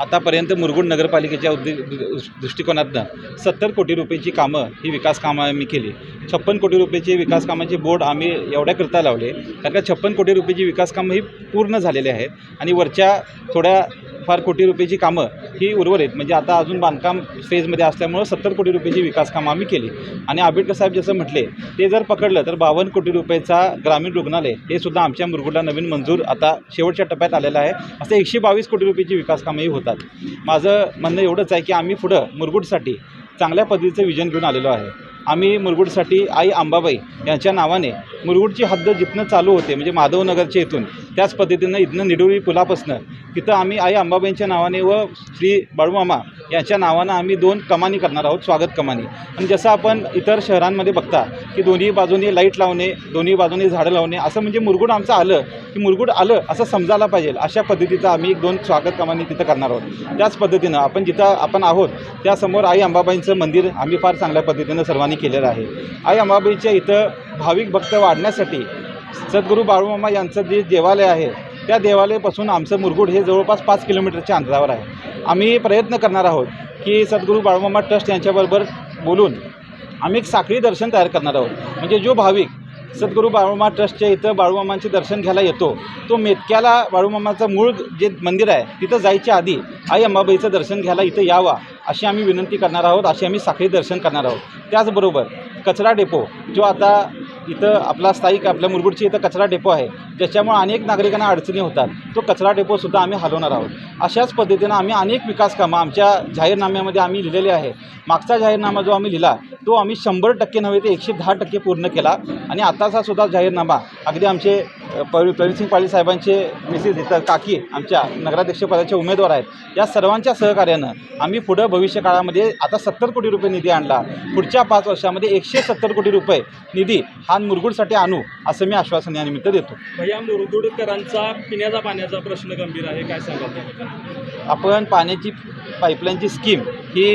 आतापर्यंत मुरगुड नगरपालिकेच्या उद्दे दृष्टिकोनातनं सत्तर कोटी रुपयाची कामं ही विकास कामं आम्ही केली. छप्पन कोटी रुपयाची विकास कामाचे बोर्ड आम्ही एवढ्याकरता लावले. कारण का छप्पन कोटी रुपयाची विकास कामं ही पूर्ण झालेली आहेत. आणि वरच्या थोड्या फार कोटी रुपयाची कामं ही उर्वरित म्हणजे आता अजून बांधकाम फेजमध्ये असल्यामुळं सत्तर कोटी रुपयाची विकास कामं आम्ही केली. आणि आंबेडकर साहेब जसं म्हटले ते जर पकडलं तर बावन्न कोटी रुपयाचा ग्रामीण रुग्णालय हे सुद्धा आमच्या मुरगुडला नवीन मंजूर आता शेवटच्या टप्प्यात आलेलं आहे. असं एकशे बावीस कोटी रुपयाची विकास कामंही होतात. माझं म्हणणं एवढंच आहे की आम्ही पुढं मुरगुडसाठी चांगल्या पद्धतीचं विजन घेऊन आलेलो आहे. आम्ही मुरगुडसाठी आई आंबाबाई यांच्या नावाने मुरगुडची हद्द जिथनं चालू होते म्हणजे माधवनगरच्या इथून त्याच पद्धतीनं इथनं निडोळी पुलापासनं तिथं आम्ही आई अंबाबाईंच्या नावाने व श्री बाळूमामा यांच्या नावानं आम्ही दोन कमानी करणार आहोत स्वागत कमानी. आणि जसं आपण इतर शहरांमध्ये बघता की दोन्ही बाजूनी लाइट लावणे दोन्ही बाजूनी झाडं लावणे असं म्हणजे मुरगुड आमचं आलं की मुरगुड आलं असं समजायला पाहिजे अशा पद्धतीचं आम्ही एक दोन स्वागत कमानी तिथं करणार आहोत. त्याच पद्धतीनं आपण जिथं आपण आहोत त्यासमोर आई अंबाबाईंचं मंदिर आम्ही फार चांगल्या पद्धतीनं सर्वांनी केलेलं आहे. आई अंबाबाईच्या इथं भाविक भक्त वाढण्यासाठी सद्गुरू बाळूमामा यांचं जे देवालय आहे त्या देवालयापासून आमचं मुरगुड हे जवळपास पाच किलोमीटरच्या अंतरावर आहे. आम्ही प्रयत्न करणार आहोत की सद्गुरू बाळूमामा ट्रस्ट यांच्याबरोबर बोलून आम्ही एक साखळी दर्शन तयार करणार आहोत. म्हणजे जो भाविक सद्गुरू बाळूमामा ट्रस्टच्या इथं बाळूमामांचे दर्शन घ्यायला येतो तो मेतक्याला बाळूमामाचं मूळ जे मंदिर आहे तिथं जायच्या आधी आई अंबाबाईचं दर्शन घ्यायला इथं यावा अशी आम्ही विनंती करणार आहोत अशी आम्ही साखळी दर्शन करणार आहोत. त्याचबरोबर कचरा डेपो जो आता इथं आपला स्थायिक आपल्या मुरगुडची इथं कचरा डेपो आहे ज्याच्यामुळे अनेक नागरिकांना अडचणी होतात. तो कचरा डेपोसुद्धा आम्ही हलवणार आहोत. अशाच पद्धतीनं आम्ही अनेक विकास कामं आमच्या जाहीरनाम्यामध्ये आम्ही लिहिलेले आहे. मागचा जाहीरनामा जो आम्ही लिहिला तो आम्ही शंभर टक्के नव्हे ते एकशे दहा टक्के पूर्ण केला. आणि आताचा सुद्धा जाहीरनामा अगदी आमचे प्रवीणसिंग पाटील साहेबांचे मिसेस इथं काकी आमच्या नगराध्यक्षपदाचे उमेदवार आहेत. या सर्वांच्या सहकार्यानं आम्ही पुढं भविष्य काळामध्ये आता सत्तर कोटी रुपये निधी आणला. पुढच्या पाच वर्षामध्ये एकशे सत्तर कोटी रुपये निधी हा मुरगुडसाठी आणू असं मी आश्वासन या निमित्त देतो भैया मुरगुडकरांचा पिण्याचा पाण्याचा प्रश्न गंभीर आहे. काय त्याबद्दल? आपण पाण्याची पाईपलाईनची स्कीम ही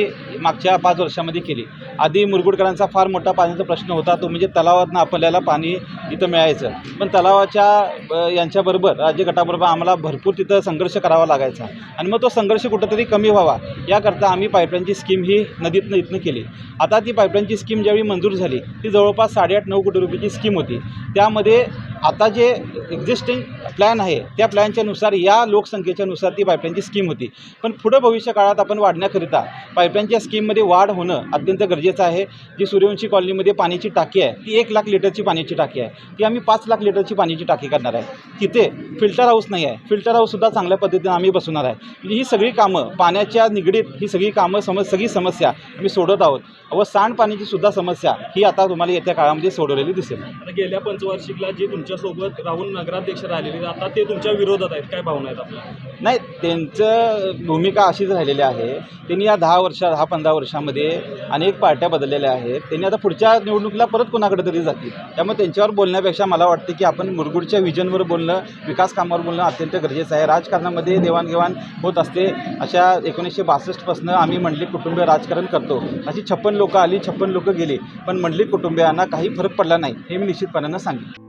मागच्या पाच वर्षामध्ये केली. आधी मुरगुडकरांचा फार मोठा पाण्याचा प्रश्न होता. तो म्हणजे तलावातनं आपल्याला पाणी तिथं मिळायचं. पण तलावाच्या यांच्याबरोबर राज्य गटाबरोबर आम्हाला भरपूर तिथं संघर्ष करावा लागायचा. आणि मग तो संघर्ष कुठंतरी कमी व्हावा. याकरता आम्ही पाईपलाईनची स्कीम ही नदीतनं इथनं केली. आता ती पाईपलाईनची स्कीम ज्यावेळी मंजूर झाली ती जवळपास साडेआठ नऊ कोटी रुपयाची स्कीम होती. त्यामध्ये आता जे एक्झिस्टिंग प्लॅन आहे त्या प्लॅनच्यानुसार या लोकसंख्येच्यानुसार ती पाईपलाईनची स्कीम होती. पण पुढं भविष्य काळात आपण वाढण्याकरिता पाईपलाईनच्या स्कीममध्ये वाढ होणं अत्यंत गरजेचं आहे. जी सूर्यवंशी कॉलनीमध्ये पाण्याची टाकी आहे ती एक लाख लिटरची पाण्याची टाकी आहे. ती आम्ही पाच लाख लिटरची पाण्याची टाकी करणार आहे. तिथे फिल्टर हाऊस नाही आहे. फिल्टर हाऊससुद्धा चांगल्या पद्धतीनं आम्ही बसवणार आहे. म्हणजे ही सगळी कामं पाण्याच्या निगडीत ही सगळी कामं समज सगळी समस्या आम्ही सोडत आहोत. व सांडपाण्याची सुद्धा समस्या ही आता तुम्हाला येत्या काळामध्ये सोडवलेली दिसेल. गेल्या पंचवार्षिकला जे तुमच्यासोबत राहून नगराध्यक्ष राहिलेले आता ते तुमच्या विरोधात आहेत. काय भावना आहेत आपल्या? नाही त्यांचं भूमिका अशीच राहिलेली आहे. त्यांनी या दहा वर्षा दहा पंधरा वर्षामध्ये अनेक पार्ट्या बदललेल्या आहेत. त्यांनी आता पुढच्या निवडणुकीला परत कोणाकडे तरी जातील. त्यामुळे त्यांच्यावर बोलण्यापेक्षा मला वाटते की आपण मुरगुडच्या विजनवर बोलणं विकास कामावर बोलणं अत्यंत गरजेचं आहे. राजकारणामध्ये देवाणघेवाण होत असते. अशा एकोणीसशे बासष्टपासून आम्ही मंडली कुटुंबीय राजकारण करतो. अशी छप्पन लोकं आली छप्पन लोकं गेली. पण मंडली कुटुंबियांना काही फरक पडला नाही हे मी निश्चितपणानं सांगेन.